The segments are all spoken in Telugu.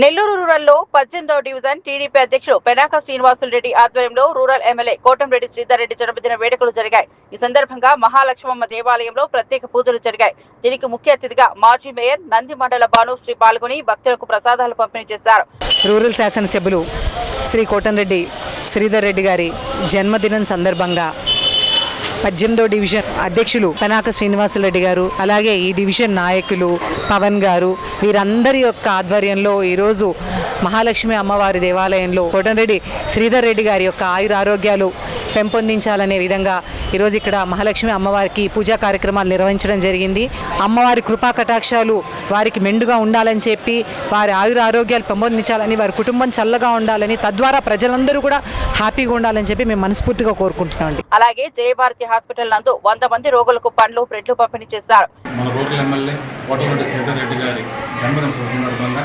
నెల్లూరు రూరల్లో పద్దెనిమిదవ డివిజన్ టీడీపీ అధ్యక్షుడు పెనాక శ్రీనివాసులు రెడ్డి ఆధ్వర్యంలో రూరల్ ఎమ్మెల్యే కోటంరెడ్డి శ్రీధర్రెడ్డి జన్మదిన వేడుకలు జరిగాయి. ఈ సందర్భంగా మహాలక్ష్మమ్మ దేవాలయంలో ప్రత్యేక పూజలు జరిగాయి. దీనికి ముఖ్య అతిథిగా మాజీ మేయర్ నంది మండల భానుశ్రీ పాల్గొని భక్తులకు ప్రసాదాలు పంపిణీ చేశారు. రూరల్ శాసనసభ్యులు శ్రీ కోటంరెడ్డి శ్రీధర్ రెడ్డి గారి జన్మదినం సందర్భంగా పద్దెనిమిదో డివిజన్ అధ్యక్షులు కనాక శ్రీనివాసరెడ్డి గారు అలాగే ఈ డివిజన్ నాయకులు పవన్ గారు వీరందరి యొక్క ఆధ్వర్యంలో ఈరోజు మహాలక్ష్మి అమ్మవారి దేవాలయంలో కోటంరెడ్డి శ్రీధర్ రెడ్డి గారి యొక్క ఆయుర ఆరోగ్యాలు పెంపొందించాలనే విధంగా ఈరోజు ఇక్కడ మహాలక్ష్మి అమ్మవారికి పూజా కార్యక్రమాలు నిర్వహించడం జరిగింది. అమ్మవారి కృపా కటాక్షాలు వారికి మెండుగా ఉండాలని చెప్పి వారి ఆయుర ఆరోగ్యాలు పెంపొందించాలని వారి కుటుంబం చల్లగా ఉండాలని తద్వారా ప్రజలందరూ కూడా హ్యాపీగా ఉండాలని చెప్పి మేము మనస్ఫూర్తిగా కోరుకుంటున్నాం అండి. అలాగే జయభారతి హాస్పిటల్ నందు వంద మంది రోగులకు పండ్లు బ్రెడ్లు పంపిణీ చేశారు. మన రూరల్ ఎమ్మెల్యే కోటమిరెడ్డి శ్రీధర్ రెడ్డి గారి జన్మదిన సందర్భంగా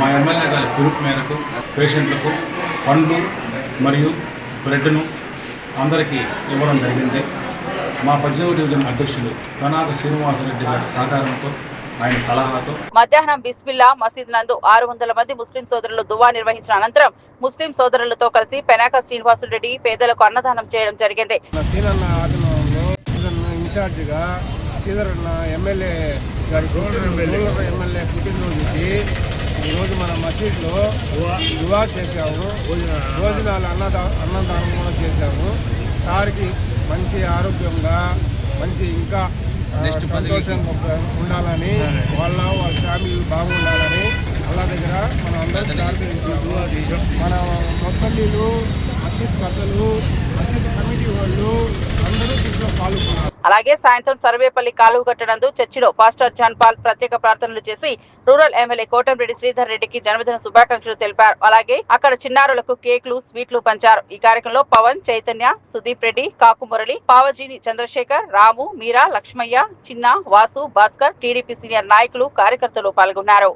మా ఎమ్మెల్యే గారి పిలుపు మేరకు పేషెంట్లకు పండ్లు మరియు బ్రెడ్ను అందరికీ ఇవ్వడం జరిగింది. మా పద్దెనిమిది డివిజన్ అధ్యక్షులు కనాక శ్రీనివాసరెడ్డి గారి సహకారంతో ఆయన సలహాతో. మధ్యాహ్నం బిస్మిల్లా మసీద్ నందు ఆరు వందల మంది ముస్లిం సోదరులు దువా నిర్వహించిన అనంతరం ముస్లిం సోదరులతో కలిసి పెనాక శ్రీనివాసులు రెడ్డి పేదలకు అన్నదానం చేయడం జరిగింది. ఇన్ఛార్జిగా సీదరన్న ఎమ్మెల్యే గారి ఎమ్మెల్యే మన మసీద్లో దువా చేశాము. భోజనాలు అన్నదా అన్నదానం కూడా చేశాము. సార్కి మంచి ఆరోగ్యంగా మంచి ఇంకా సంతోషంగా ఉండాలని వాళ్ళ వాళ్ళ ఫ్యామిలీ బాగుండాలని అల్లా దగ్గర మనం అందరం మన మొత్తలీలు మసీద్ మసీద్ కమిటీ వాళ్ళు అందరూ దీంట్లో పాల్గొన్నారు. అలాగే సాయంత్రం సర్వేపల్లి కాలువ కట్టడందు చర్చిలో పాస్టర్ జాన్ పాల్ ప్రత్యేక ప్రార్థనలు చేసి రూరల్ ఎమ్మెల్యే కోటంరెడ్డి శ్రీధర్ రెడ్డికి జన్మదిన శుభాకాంక్షలు తెలిపారు. అలాగే అక్కడ చిన్నారులకు కేకులు స్వీట్లు పంచారు. ఈ కార్యక్రమంలో పవన్ చైతన్య సుదీప్ రెడ్డి కాకు మురళి పావజీని చంద్రశేఖర్ రాము మీరా లక్ష్మయ్య చిన్న వాసు భాస్కర్ టీడీపీ సీనియర్ నాయకులు కార్యకర్తలు పాల్గొన్నారు.